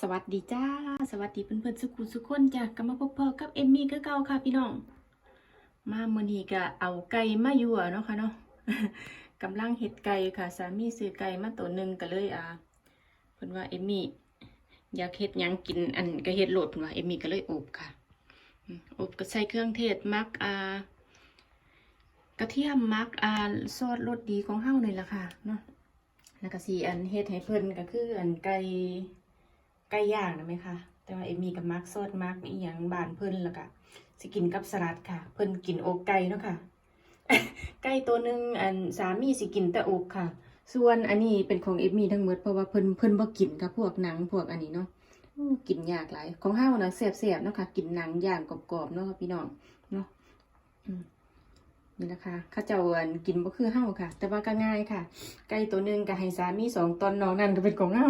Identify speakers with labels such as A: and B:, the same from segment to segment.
A: สวัสดีจ้า สวัสดีเพื่อนๆสุขุสุขคนจ้ะกลับมาพบพอกับเอมมี่คือเก่าค่ะพี่น้อง มามื้อนี้ก็เอาไก่มายั่วเนาะค่ะเนาะกำลังเฮ็ดไก่ค่ะ สามีซื้อไก่มาตัวหนึ่งก็เลยอ่าเพิ่นว่าเอมมี่อยากเฮ็ดยังกินอันก็เฮ็ดโหลดเพิ่นว่าเอมมี่ก็เลยอบค่ะอบก็ใส่เครื่องเทศมักอ่ากระเทียมมักอ่าซอสรสดีของเฮานี่ล่ะค่ะเนาะแล้วก็สิอันเฮ็ดให้เพิ่นก็คืออันไก่ ไก่ย่างนะไหมคะแต่ว่าเอมมี่กับมาร์คซอสมาร์คอีหยังบานเพิ่นแล้วก็สิกินกับสลัดค่ะ เพิ่นกินอกไก่เนาะค่ะไก่ตัวหนึ่งอันสามีสิกินแต่อกค่ะ ส่วนอันนี้เป็นของเอมมี่ทั้งหมดเพราะว่าเพิ่นเพิ่นบ่กินค่ะพวกหนังพวกอันนี้เนาะกินยากหลายของเฮานะแซ่บๆเนาะค่ะกินหนังย่างกรอบๆเนาะพี่น้องเนาะนี่นะคะข้าเจ้าอันกินบ่คือเฮาค่ะ แต่ว่าก็ง่ายค่ะ ไก่ตัวหนึ่งก็ให้สามีสองตอนน้องนั่นก็เป็นของเฮา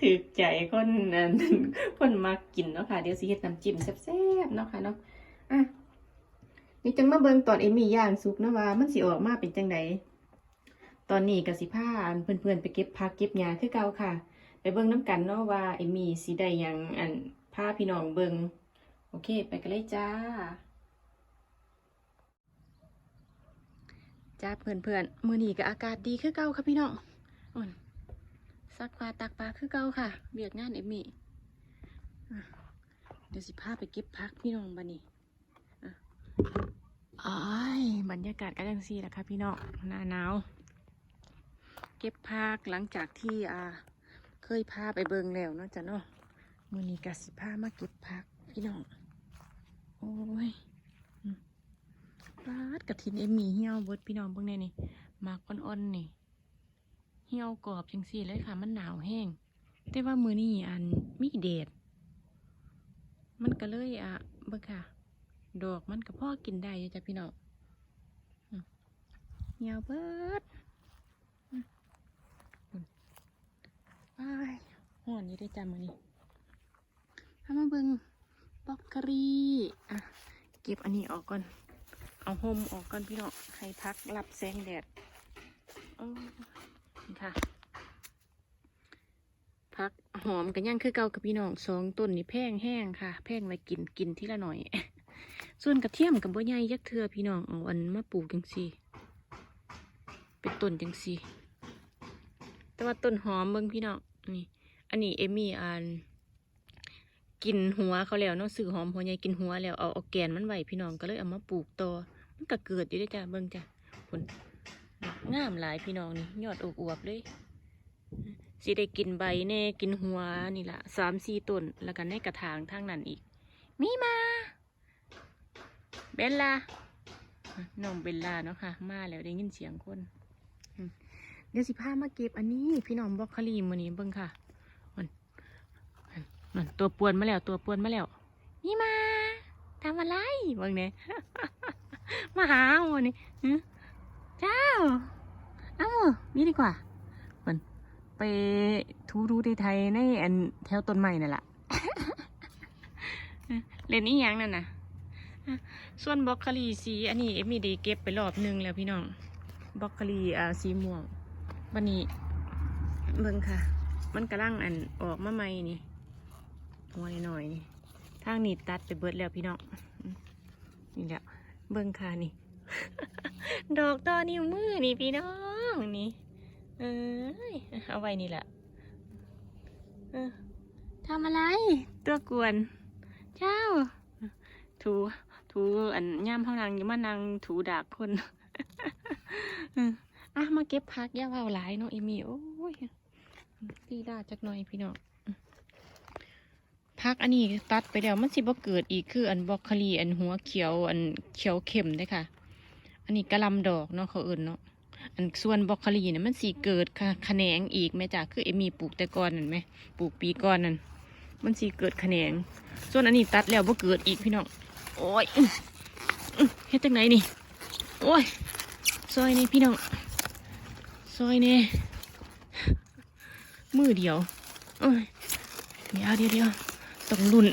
A: ถือใจคนนั้นคนมักกินเนาะค่ะ เดี๋ยวสิเฮ็ดน้ำจิ้มแซ่บๆเนาะค่ะเนาะอะนี่จังมาเบิ่งตอนเอมี่ย่างสุกเนาะว่า มันสิออกมาเป็นจังไดตอนนี้ก็สิพาเพื่อนๆไปเก็บผักเก็บหญ้าคือเก่าค่ะ ไปเบิ่งน้ำกันเนาะว่าเอมี่สิได้ยังอันพาพี่น้องเบิ่งโอเค ไปกันเลยจ้า จ้าเพื่อนๆมื้อนี้ก็อากาศดีคือเก่าค่ะพี่น้องอ่อน ซักปลาตักปลาคือเก่าค่ะเบียกงานเอมมี่เดี๋ยวสิพาไปเก็บพักพี่น้องบันนี้อ่อ้ายบรรยากาศก็ยังซีแหละค่ะพี่น้องหน้าหนาว เก็บพักหลังจากที่อ่าเคยพาไปเบิงแล้วเนาะจ้ะเนาะมือนี้กสิพามาเก็บพักพี่น้องโอ้ยอืมปาดกระถินเอมมี่เหี่ยวเบิดพี่น้องเบิ่งแน่นี่มากอ่อนๆนี่ เหี่ยวกรอบจังสี่เลยค่ะ มันหนาวแห้ง แต่ว่ามือนี้อันมีแดดมันก็เลยอะเบิ่งค่ะ ดอกมันก็พ่อกินได้จ้ะพี่น้องเหี่ยวเบิดไปห่อนอยู่ได้จ้ะมือนี้ถ้ามาเบิ่งบล็อกกะรีอะเก็บอันนี้ออกก่อน เอาห่มออกก่อนพี่น้องให้พักรับแสงแดดอ้นี่ ค่ะพักหอมกันย่างคือเก่ากับพี่น้องสองต้นนี่แพงแห้งค่ะ แพงไว้กินกินทีละหน่อย ส่วนกระเทียมกับบัวใหญ่ยักเทือพี่น้องเอาอันมาปลูกจังซี่ เป็นต้นจังซี่ แต่ว่าต้นหอมเบิ่งพี่น้องนี่อันนี้เอมี่อ่านกินหัวเขาแล้วเนาะซื้อหอมหัวใหญ่กินหัวแล้วเอาเอาแกนมันไหวพี่น้องก็เลยเอามาปลูกต่อมันก็เกิดอยู่ด้อจ้ะเบิ่งจ้ะผล งามหลายพี่น้องนี่ยอดอวบๆเลยสิได้กินใบแน่กินหัวนี่ละสามสี่ต้นแล้วกันในกระถางทางนั้นอีก มีมาเบลล่าน้องเบลล่าเนาะค่ะ มาแล้วได้ยินเสียงคนเดี๋ยวสิพามาเก็บอันนี้ พี่น้องบล็อกคลีมือนี้เบิ่งค่ะมันมันตัวปวนมาแล้วตัวปวนมาแล้วมีมาทำอะไรเบิ่งเนี่ยมาหาวันนี้ เจ้าเอ้านี่ดีกว่ามือนไปทูรูไทยในอันแถวต้นไม้นั่นแหละเล่นนี่ยังนั่นนะส่วนบล็อกคลีสีอันนี้เอมีไดีเก็บไปรอบหนึงแล้วพี่น้องบล็อกคลีอ่าสีม่วงวันนี้เบิ่งค่ะ มันกำลังอันออกมาใหม่นี่หน่อยหน่อยนี่ทางนี้ตัดไปเบิดแล้วพี่น้องนี่แหละเบิ่งค่ะนี่ ดอกตอนิ้วมือนี่พี่น้องนี่ เอ้ยเอาไว้นี่แหละทำอะไร ตัวกวน เจ้า ถู ถูอันย่ามเท่านางอยู่มานางถูดากคนอะมาเก็บพักย่าเบาหลายเนาะเอมี่โอ้ยตีลาจักหน่อยพี่น้องพักอันนี้ตัดไปแล้วมันสิบ่เกิดอีกคืออันบล็อกคลีอันหัวเขียวอันเขียวเข้มได้ค่ะ อันนี้กระลำดอกเนาะเขาเอื่นเนาะอันส่วนบล็อกคลีเนี่ยมันสีเกิดค่ะแขนงอีกแม่จ้าคือเอมีปลูกแต่ก่อนนั่นไหมปลูกปีก่อนนั่นมันสีเกิดแขนง ส่วนอันนี้ตัดแล้วบ่เกิดอีกพี่น้องโอ้ยเฮ็ดจังไหนนี่โอ้ยซอยนี่พี่น้องซอยนี่มือเดียวโอ้ยเดี๋ยวเดี๋ยวเดี๋ยวต้องลุ่น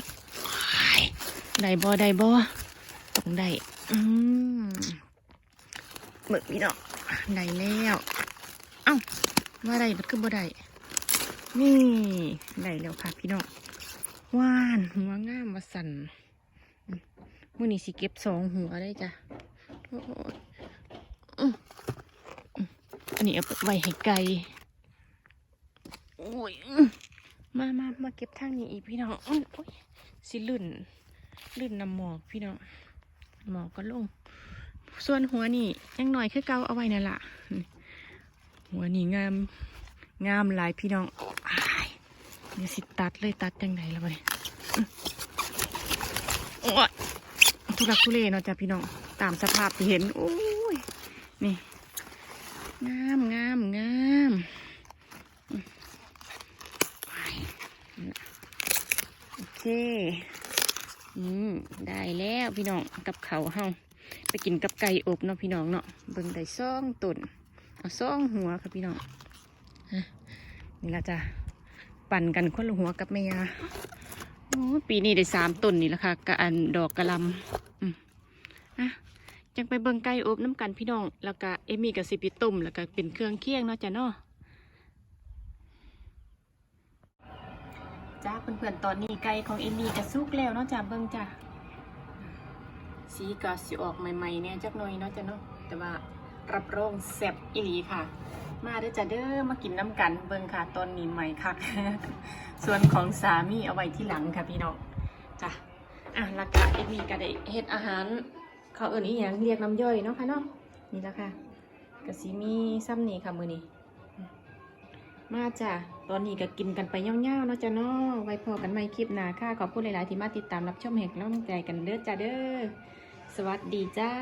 A: ได้บ่ได้บ่ต้องได้อืม เบิกพี่น้องได้แล้วเอ้าว่าได้มันคือบ่ได้นี่ได้แล้วค่ะพี่น้องว่านหัวงามมาสั่นอืมมื่อนี้สิเก็บสองหัวได้จ้ะโอ้ยอืมอืมอันนี้เอาไปไว้ให้ไก่โอ้ยอืมมามามาเก็บทางนี้อีกพี่น้องอื้อโอ้ยสิลื่นลื่นน้ำหมอกพี่น้องหมอกก็ลง ส่วนหัวนี่ยังหน่อยคือเกาเอาไว้นั่นละหัวนี่งามงามหลายพี่น้องเดี๋ยวสิตัดเลยตัดจังไดแล้วไปโอ้ยทุลักทุเลเนาะจ้ะพี่น้องตามสภาพที่เห็นโอ้ยนี่งามงามงามโอเค อืมได้แล้วพี่น้องกับเขาเฮา ไปกินกับไก่อบเนาะพี่น้องเนาะเบิ่งได้ซ่องตุนเอาซ่องหัวค่ะพี่น้องนี่ละจ้ะปั่นกันคนละหัวกับแม่ยาโอ้ปีนี้ได้สามต้นนี่ละค่ะกระอันดอกกระลำอะจังไปเบิ่งไก่อบน้ำกันพี่น้อง แล้วก็เอมี่กับสิปิต้มแล้วก็เป็นเครื่องเคียงเนาะจ้ะเนาะจ้าเพื่อนๆตอนนี้ไก่ของเอมี่ก็สุกแล้วเนาะจ้ะเบิ่งจ้ะ สีก็สิออกใหม่ๆเนี่ยจักหน่อยเนาะจ้ะเนาะแต่ว่ารับรองแซ่บอีหลีค่ะ มาเด้อจ้ะเด้อมากินน้ำกันเบิ่งค่ะตอนนี้ใหม่คักส่วนของสามีเอาไว้ที่หลังค่ะพี่น้องจ้ะอะล้วก็เอ็ดมีก็ได้เฮ็ดอาหาร เขาเอิ่นอีหยังเรียกน้ำย่อยเนาะค่ะเนาะนี่ละค่ะกะสิมีซ้ำนี่ค่ะมือนี้มาจ้ะ ตอนนี้ก็กินกันไปย่าวๆเนาะจ้ะเนาะไว้พอกันใหม่คลิปหน้าค่ะ ขอบคุณหลาย ๆ ที่มาติดตามรับชมแหกำลังใจกันเด้อจ้ะเด้อ สวัสดีจ้า